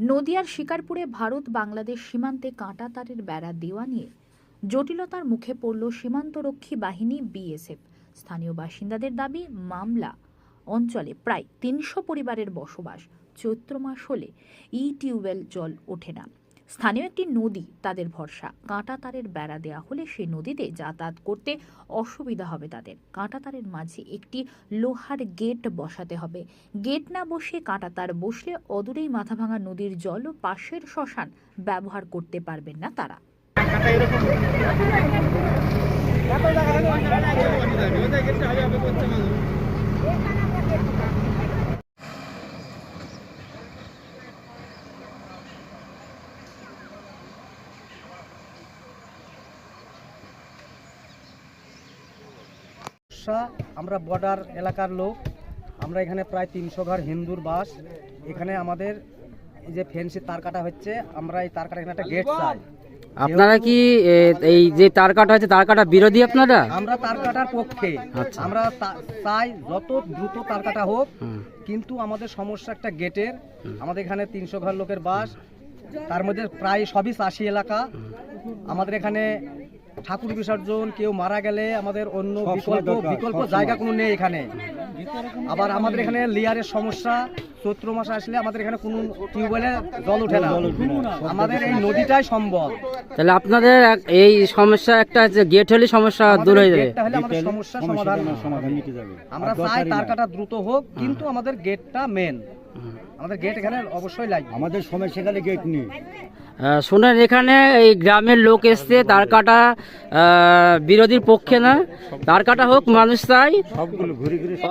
নদিয়ার শিকারপুরে ভারত বাংলাদেশ সীমান্তে কাঁটা তারের বেড়া দেওয়া নিয়ে জটিলতার মুখে পড়ল সীমান্তরক্ষী বাহিনী বিএসএফ। স্থানীয় বাসিন্দাদের দাবি, মামলা অঞ্চলে প্রায় তিনশো পরিবারের বসবাস, চৈত্র মাস হলে ই টিউবওয়েল জল ওঠে না। স্থানীয় একটি নদী তাদের ভরসা। কাঁটা তারের বেড়া দেওয়া হলে সেই নদীতে যাতায়াত করতে অসুবিধা হবে তাদের। কাঁটা তারের মাঝে একটি লোহার গেট বসাতে হবে। গেট না বসে কাঁটা তার বসলে অদূরেই মাথাভাঙা নদীর জল ও পাশের শ্মশান ব্যবহার করতে পারবেন না তারা। সমস্যা। আমরা বর্ডার এলাকার লোক। আমরা এখানে প্রায় তিনশো ঘর হিন্দুর বাস। এখানে আমাদের এই যে ফেন্সি তার কাটা হচ্ছে আমরা এই তার কাটা এখানে একটা গেট চাই। আপনারা কি এই যে তার কাটা হচ্ছে তার কাটা বিরোধী আপনারা? আমরা তার কাটার পক্ষে। আচ্ছা। আমরা চাই যত দ্রুত তার কাটা হোক কিন্তু আমাদের সমস্যা একটা গেটের আমাদের এখানে তিনশো ঘর লোকের বাস। তার মধ্যে প্রায় সবই চাষি এলাকা। আমাদের এখানে ঠাকুর বিসর্জন কেউ মারা গেলে আমাদের অন্য বিকল্প বিকল্প জায়গা কোনো নেই এখানে। আবার আমাদের এখানে লেয়ারের সমস্যা চৈত্র মাস আসলে আমাদের এখানে কোনো টিউবওয়েলে জল ওঠে না। আমাদের এই নদীটাই সম্ভব তাহলে আপনাদের এই সমস্যা একটা যে গেট হলে সমস্যা দূর হয়ে যাবে। আমাদের সমস্যা সমাধান আমরা চাই তার কাটা দ্রুত হোক কিন্তু আমাদের গেটটা মেন আমাদের গেট এখানে অবশ্যই লাগবে। আমাদের সময় সেখানে গেট নেই। শোনেন এখানে এই গ্রামের লোক এসছে তার কাটা বিরোধীর পক্ষে না। তার কাটা হোক মানুষ তাই সবগুলো ঘুরে ঘুরে